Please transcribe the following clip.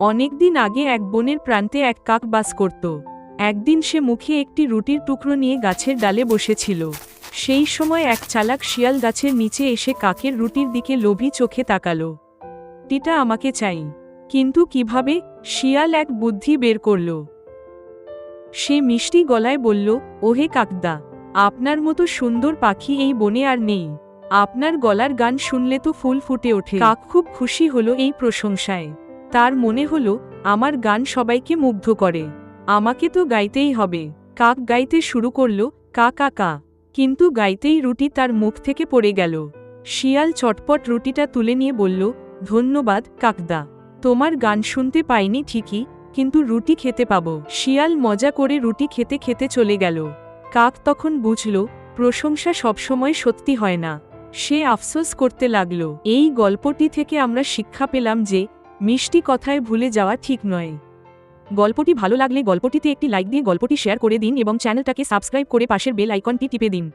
অনেকদিন আগে এক বনের প্রান্তে এক কাক বাস করত। একদিন সে মুখে একটি রুটির টুকরো নিয়ে গাছের ডালে বসেছিল। সেই সময় এক চালাক শিয়াল গাছের নিচে এসে কাকের রুটির দিকে লোভী চোখে তাকালো। টিটা আমাকে চাই। কিন্তু কীভাবে? শিয়াল এক বুদ্ধি বের করল। সে মিষ্টি গলায় বলল, ওহে কাকদা, আপনার মতো সুন্দর পাখি এই বনে আর নেই। আপনার গলার গান শুনলে তো ফুল ফুটে ওঠে। কাক খুব খুশি হলো এই প্রশংসায়। তার মনে হলো, আমার গান সবাইকে মুগ্ধ করে। আমাকে তো গাইতেই হবে। কাক গাইতে শুরু করল, কা কা কা। কিন্তু গাইতেই রুটি তার মুখ থেকে পড়ে গেল। শিয়াল চটপট রুটিটা তুলে নিয়ে বলল, ধন্যবাদ, কাকদা। তোমার গান শুনতে পাইনি ঠিকই, কিন্তু রুটি খেতে পাবো। শিয়াল মজা করে রুটি খেতে খেতে চলে গেল। কাক তখন বুঝল, প্রশংসা সবসময় সত্যি হয় না। সে আফসোস করতে লাগল। এই গল্পটি থেকে আমরা শিক্ষা পেলাম যে মিষ্টি কথায় ভুলে যাওয়া ঠিক নয়। গল্পটি ভালো লাগলে গল্পটিতে একটি লাইক দিয়ে গল্পটি শেয়ার করে দিন এবং চ্যানেলটাকে সাবস্ক্রাইব করে পাশের বেল আইকনটি টিপে দিন।